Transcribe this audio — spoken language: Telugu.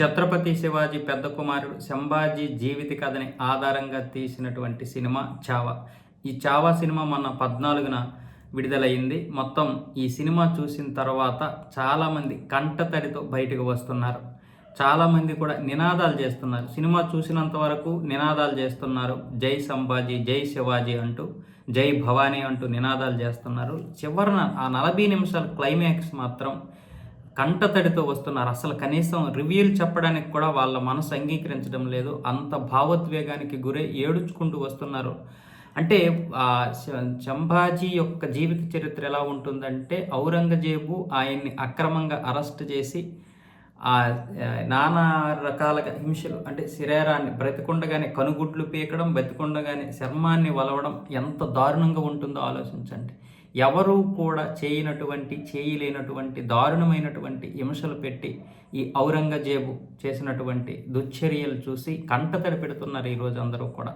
ఛత్రపతి శివాజీ పెద్ద కుమారుడు సంభాజీ జీవిత కథని ఆధారంగా తీసినటువంటి సినిమా చావా. ఈ చావా సినిమా మొన్న పద్నాలుగున విడుదలైంది మొత్తం ఈ సినిమా చూసిన తర్వాత చాలామంది కంటతడితో బయటకు వస్తున్నారు. చాలామంది కూడా నినాదాలు చేస్తున్నారు. సినిమా చూసినంత వరకు నినాదాలు చేస్తున్నారు. జై సంభాజీ జై శివాజీ అంటూ జై భవానీ అంటూ నినాదాలు చేస్తున్నారు. చివరన ఆ నలభై నిమిషాల క్లైమాక్స్ మాత్రం కంటతడితో వస్తున్నారు. అసలు కనీసం రివ్యూలు చెప్పడానికి కూడా వాళ్ళ మనసు అంగీకరించడం లేదు. అంత భావోద్వేగానికి గురై ఏడుచుకుంటూ వస్తున్నారు. అంటే చంబాజీ యొక్క జీవిత చరిత్ర ఎలా ఉంటుందంటే ఔరంగజేబు ఆయన్ని అక్రమంగా అరెస్ట్ చేసి నానా రకాలుగా హింసలు అంటే శరీరాన్ని బ్రతికుండగానే కనుగుడ్లు పీకడం బ్రతికుండగానే చర్మాన్ని వలవడం ఎంత దారుణంగా ఉంటుందో ఆలోచించండి. ఎవరూ కూడా చేయనటువంటి చేయలేనటువంటి దారుణమైనటువంటి హింసలు పెట్టి ఈ ఔరంగజేబు చేసినటువంటి దుశ్చర్యలు చూసి కంటతడి పెడుతున్నారు ఈరోజు అందరూ కూడా.